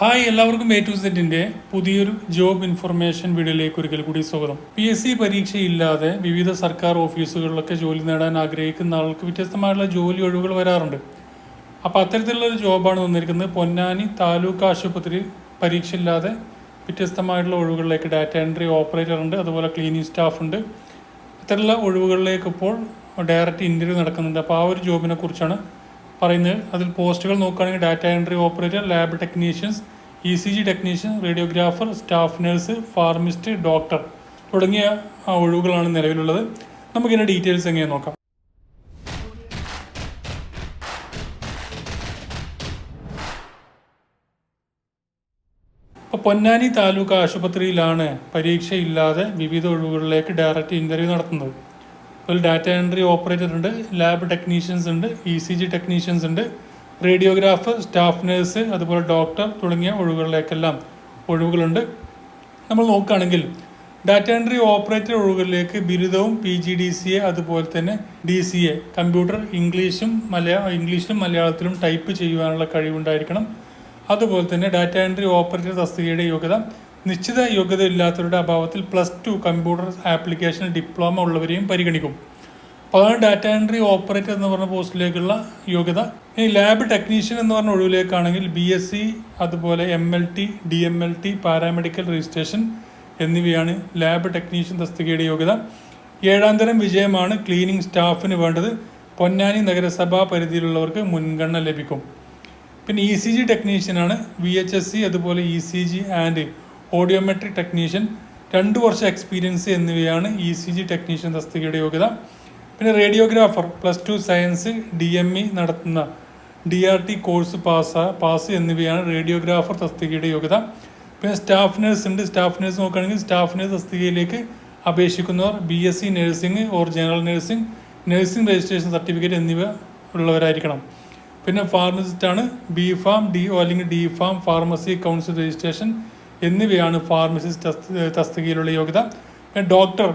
Hi എല്ലാവർക്കും A to പുതിയൊരു job information വീഡിയോയിലേക്ക് ഒരിക്കൽ കൂടി സ്വാഗതം. പി എസ് സി പരീക്ഷയില്ലാതെ വിവിധ സർക്കാർ ഓഫീസുകളിലൊക്കെ ജോലി നേടാൻ ആഗ്രഹിക്കുന്ന ആൾക്ക് വ്യത്യസ്തമായുള്ള ജോലി ഒഴിവുകൾ വരാറുണ്ട്. അപ്പോൾ അത്തരത്തിലുള്ള ഒരു ജോബാണ് വന്നിരിക്കുന്നത്. പൊന്നാനി താലൂക്ക് ആശുപത്രി പരീക്ഷയില്ലാതെ വ്യത്യസ്തമായിട്ടുള്ള ഒഴിവുകളിലേക്ക് ഡാറ്റ എൻട്രി ഓപ്പറേറ്റർ ഉണ്ട്. അതുപോലെ ക്ലീനിങ് സ്റ്റാഫ് ഉണ്ട്. ഇത്തരത്തിലുള്ള ഒഴിവുകളിലേക്ക് ഇപ്പോൾ ഡയറക്റ്റ് ഇന്റർവ്യൂ നടക്കുന്നുണ്ട്. അപ്പോൾ ആ ഒരു ജോബിനെ കുറിച്ചാണ് പറയുന്നത്. അതിൽ പോസ്റ്റുകൾ നോക്കുകയാണെങ്കിൽ data entry operator lab technicians E C G technician radiographer staff nurse pharmacist doctor തുടങ്ങിയ ഒഴിവുകളാണ് നിലവിലുള്ളത്. നമുക്കിതിന്റെ ഡീറ്റെയിൽസ് എങ്ങനെ നോക്കാം. ഇപ്പോൾ പൊന്നാനി താലൂക്ക് ആശുപത്രിയിലാണ് പരീക്ഷയില്ലാതെ വിവിധ ഒഴിവുകളിലേക്ക് ഡയറക്റ്റ് ഇന്റർവ്യൂ നടത്തുന്നത്. അതിൽ ഡാറ്റ എൻട്രി ഓപ്പറേറ്റർ ഉണ്ട് ലാബ് ടെക്നീഷ്യൻസ് ഉണ്ട് ഇ സി ജി ടെക്നീഷ്യൻസ് ഉണ്ട് റേഡിയോഗ്രാഫർ സ്റ്റാഫ് നേഴ്സ് അതുപോലെ ഡോക്ടർ തുടങ്ങിയ ഒഴിവുകളിലേക്കെല്ലാം ഒഴിവുകളുണ്ട്. നമ്മൾ നോക്കുകയാണെങ്കിൽ ഡാറ്റ എൻട്രി ഓപ്പറേറ്റർ ഒഴിവുകളിലേക്ക് ബിരുദവും P G D C A അതുപോലെ തന്നെ ഡി സി എ കമ്പ്യൂട്ടർ ഇംഗ്ലീഷും മലയാ ഇംഗ്ലീഷിലും മലയാളത്തിലും ടൈപ്പ് ചെയ്യുവാനുള്ള കഴിവുണ്ടായിരിക്കണം. അതുപോലെ തന്നെ ഡാറ്റ എൻട്രി ഓപ്പറേറ്റർ തസ്തികയുടെ യോഗ്യത നിശ്ചിത യോഗ്യത ഇല്ലാത്തവരുടെ അഭാവത്തിൽ plus two computer application diploma ഉള്ളവരെയും പരിഗണിക്കും. അപ്പോൾ ഡാറ്റ എൻട്രി ഓപ്പറേറ്റർ എന്ന് പറഞ്ഞ പോസ്റ്റിലേക്കുള്ള യോഗ്യത. ഇനി ലാബ് ടെക്നീഷ്യൻ എന്ന് പറഞ്ഞ ഒഴിവിലേക്കാണെങ്കിൽ ബി എസ് സി അതുപോലെ M L T D M L T paramedical registration എന്നിവയാണ് ലാബ് ടെക്നീഷ്യൻ തസ്തികയുടെ യോഗ്യത. ഏഴാം തരം വിജയമാണ് ക്ലീനിങ് സ്റ്റാഫിന് വേണ്ടത്. പൊന്നാനി നഗരസഭാ പരിധിയിലുള്ളവർക്ക് മുൻഗണന ലഭിക്കും. പിന്നെ ഇ സി ജി ടെക്നീഷ്യനാണ് വി എച്ച് എസ് സി അതുപോലെ E C G and audiometric technician രണ്ട് വർഷം എക്സ്പീരിയൻസ് എന്നിവയാണ് ഇ സി ജി ടെക്നീഷ്യൻ തസ്തികയുടെ യോഗ്യത. പിന്നെ radiographer plus two science D M E നടത്തുന്ന D R T course pass pass എന്നിവയാണ് റേഡിയോഗ്രാഫർ തസ്തികയുടെ യോഗ്യത. പിന്നെ സ്റ്റാഫ് നഴ്സ് ഉണ്ട്. സ്റ്റാഫ് നഴ്സ് നോക്കുകയാണെങ്കിൽ സ്റ്റാഫ് നഴ്സ് തസ്തികയിലേക്ക് അപേക്ഷിക്കുന്നവർ B S C nursing or general nursing nursing registration certificate എന്നിവ ഉള്ളവരായിരിക്കണം. പിന്നെ ഫാർമസിസ്റ്റാണ് ബി ഫാം ഡി ഒ അല്ലെങ്കിൽ D pharm pharmacy council registration എന്നിവയാണ് ഫാർമസിസ്റ്റ് തസ്തി- തസ്തികയിലുള്ള യോഗ്യത. ഡോക്ടർ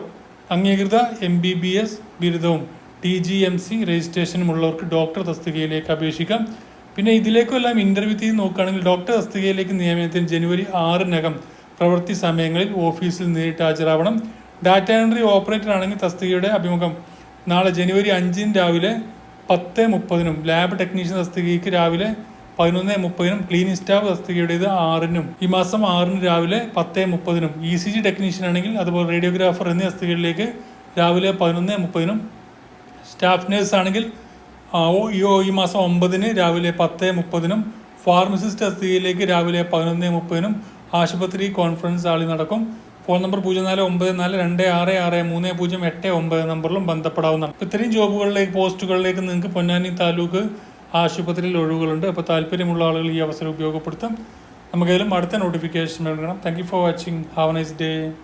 അംഗീകൃത എം ബി ബി എസ് ബിരുദവും ടി ജി എം സി രജിസ്ട്രേഷനും ഉള്ളവർക്ക് ഡോക്ടർ തസ്തികയിലേക്ക് അപേക്ഷിക്കാം. പിന്നെ ഇതിലേക്കെല്ലാം ഇന്റർവ്യൂ തീയതി നോക്കുകയാണെങ്കിൽ ഡോക്ടർ തസ്തികയിലേക്ക് നിയമനത്തിന് ജനുവരി ആറിനകം പ്രവൃത്തി സമയങ്ങളിൽ ഓഫീസിൽ നേരിട്ട് ഹാജരാവണം. ഡാറ്റ എൻട്രി ഓപ്പറേറ്റർ ആണെങ്കിൽ തസ്തികയുടെ അഭിമുഖം നാളെ ജനുവരി അഞ്ചിന് രാവിലെ പത്ത് മുപ്പതിനും ലാബ് ടെക്നീഷ്യൻ തസ്തികയ്ക്ക് രാവിലെ പതിനൊന്ന് മുപ്പതിനും ക്ലീനിങ് സ്റ്റാഫ് തസ്തികയുടേത് ആറിനും. ഈ മാസം ആറിന് രാവിലെ പത്ത് മുപ്പതിനും. ഇ സി ജി ടെക്നീഷ്യൻ ആണെങ്കിൽ അതുപോലെ റേഡിയോഗ്രാഫർ എന്നീ തസ്തികകളിലേക്ക് രാവിലെ പതിനൊന്ന് മുപ്പതിനും. സ്റ്റാഫ് നേഴ്സ് ആണെങ്കിൽ ഈ മാസം ഒമ്പതിന് രാവിലെ പത്ത് മുപ്പതിനും. ഫാർമസിസ്റ്റ് തസ്തികയിലേക്ക് രാവിലെ പതിനൊന്ന് മുപ്പതിനും. ആശുപത്രി കോൺഫറൻസ് ഹാളിൽ നടക്കും. ഫോൺ നമ്പർ പൂജ്യം നാല് ഒമ്പത് നാല് രണ്ട് ആറ് ആറ് മൂന്ന് പൂജ്യം എട്ട് ഒമ്പത് നമ്പറിലും ബന്ധപ്പെടാവുന്നതാണ്. ഇത്രയും ജോബുകളിലേക്ക് പോസ്റ്റുകളിലേക്ക് നിങ്ങൾക്ക് പൊന്നാനി താലൂക്ക് ആശുപത്രിയിൽ ഒഴിവുകളുണ്ട്. അപ്പോൾ താല്പര്യമുള്ള ആളുകൾ ഈ അവസരം ഉപയോഗപ്പെടുത്താം. നമുക്കേലും അടുത്ത നോട്ടിഫിക്കേഷൻ നൽകണം thank you for watching have nice day